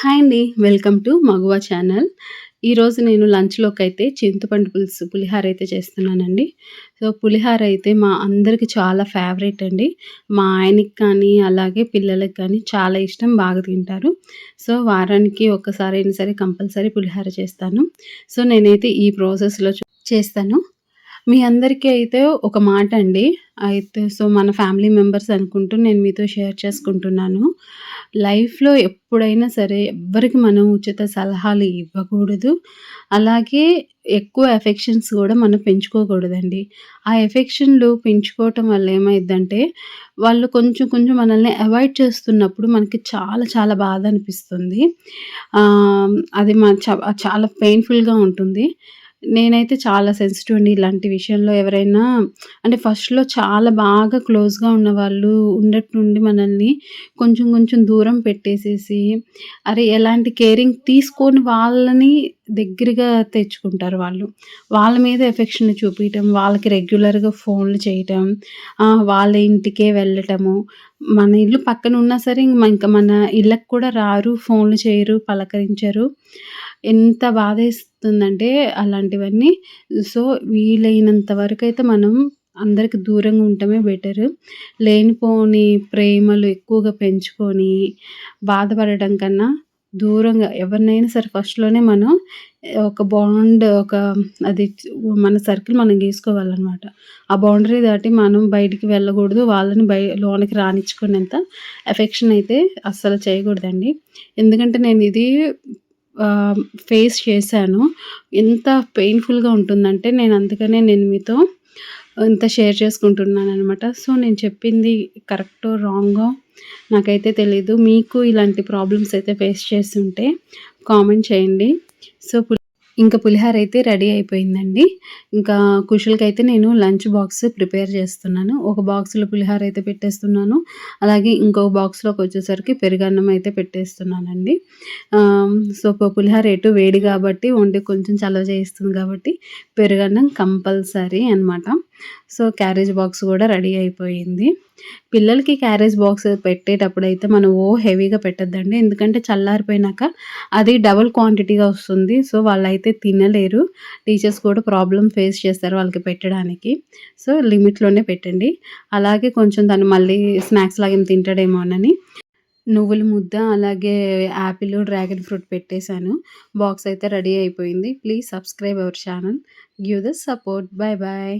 Hi అండి. Welcome to Maguva channel. ఈరోజు నేను లంచ్‌లోకి అయితే చింతపండు పులుసు పులిహోర అయితే చేస్తున్నానండి. సో, పులిహోర అయితే మా అందరికి చాలా ఫేవరెట్ అండి. మా ఆయనకి కానీ, అలాగే పిల్లలకి కానీ చాలా ఇష్టం. బాగా తింటారు. సో, వారానికి ఒక్కసారైనా సరే కంపల్సరీ పులిహోర చేస్తాను. సో, నేనైతే ఈ ప్రాసెస్‌లో చేస్తాను. మీ అందరికీ అయితే ఒక మాట అండి. అయితే సో, మన ఫ్యామిలీ మెంబర్స్ అనుకుంటూ నేను మీతో షేర్ చేసుకుంటున్నాను. లైఫ్‌లో ఎప్పుడైనా సరే ఎవ్వరికి మనం ఉచిత సలహాలు ఇవ్వకూడదు. అలాగే ఎక్కువ ఎఫెక్షన్స్ కూడా మనం పెంచుకోకూడదండి. ఆ ఎఫెక్షన్‌లు పెంచుకోవటం వల్ల ఏమైద్దంటే, వాళ్ళు కొంచెం కొంచెం మనల్ని అవాయిడ్ చేస్తున్నప్పుడు మనకి చాలా చాలా బాధ అనిపిస్తుంది. అది మన చ చాలా పెయిన్‌ఫుల్‌గా ఉంటుంది. నేనైతే చాలా సెన్సిటివ్ అండి ఇలాంటి విషయంలో ఎవరైనా అంటే ఫస్ట్‌లో చాలా బాగా క్లోజ్‌గా ఉన్నవాళ్ళు ఉన్నట్టుండి మనల్ని కొంచెం కొంచెం దూరం పెట్టేసేసి, అరే ఎలాంటి కేరింగ్ తీసుకోని వాళ్ళని దగ్గరగా తెచ్చుకుంటారు వాళ్ళు. వాళ్ళ మీద ఎఫెక్షన్ చూపించటం వాళ్ళకి రెగ్యులర్‌గా ఫోన్‌లు చేయటం, వాళ్ళ ఇంటికే వెళ్ళటము. మన ఇల్లు పక్కన ఉన్నా సరే ఇంక మన ఇళ్ళకి కూడా రారు, ఫోన్‌లు చేయరు, పలకరించరు. ఎంత బాధేస్తుందంటే అలాంటివన్నీ. సో, వీలైనంత అయితే మనం అందరికి దూరంగా ఉండటమే బెటర్ లేనిపోని ప్రేమలు ఎక్కువగా పెంచుకొని బాధపడడం కన్నా దూరంగా ఎవరినైనా సరే ఫస్ట్‌లోనే మనం ఒక బౌండ్ ఒక అది మన సర్కిల్ మనం గీసుకోవాలన్నమాట ఆ బౌండరీ దాటి మనం బయటికి వెళ్ళకూడదు. వాళ్ళని బయ లోనకి రానిచ్చుకునేంత ఎఫెక్షన్ అయితే అస్సలు చేయకూడదండి. ఎందుకంటే నేను ఇది ఫేస్ చేశాను. ఎంత పెయిన్‌ఫుల్‌గా ఉంటుందంటే నేను అందుకనే నేను మీతో ఇంత షేర్ చేసుకుంటున్నాను అనమాట సో, నేను చెప్పింది కరెక్ట్ రాంగో నాకైతే తెలీదు. మీకు ఇలాంటి ప్రాబ్లమ్స్ అయితే ఫేస్ చేస్తుంటే కామెంట్ చేయండి. సో, ఇంకా పులిహార పులిహోర అయితే రెడీ అయిపోయిందండి. ఇంకా కుషులకైతే నేను లంచ్ బాక్స్ ప్రిపేర్ చేస్తున్నాను. ఒక బాక్స్‌లో పులిహోర అయితే పెట్టేస్తున్నాను. అలాగే ఇంకొక బాక్స్‌లోకొచ్చేసరికి పెరుగన్నం అయితే పెట్టేస్తున్నానండి. సో, పులిహార పులిహోర ఎటు వేడి కాబట్టి వండి కొంచెం చలవ చేస్తుంది కాబట్టి పెరుగన్నం కంపల్సరీ అనమాట. సో, క్యారేజ్ బాక్స్ కూడా రెడీ అయిపోయింది. పిల్లలకి క్యారేజ్ బాక్స్ పెట్టేటప్పుడు అయితే మనం ఓ హెవీగా పెట్టొద్దండి. ఎందుకంటే చల్లారిపోయినాక అది డబుల్ క్వాంటిటీగా వస్తుంది. సో, వాళ్ళైతే తినలేరు. టీచర్స్ కూడా ప్రాబ్లం ఫేస్ చేస్తారు వాళ్ళకి పెట్టడానికి. సో, లిమిట్‌లోనే పెట్టండి. అలాగే కొంచెం తను మళ్ళీ స్నాక్స్ లాగా ఏం తింటాడేమోనని నువ్వుల ముద్ద, అలాగే యాపిల్, డ్రాగన్ ఫ్రూట్ పెట్టేశాను బాక్స్ అయితే రెడీ అయిపోయింది. Please subscribe our channel. Give the support. Bye bye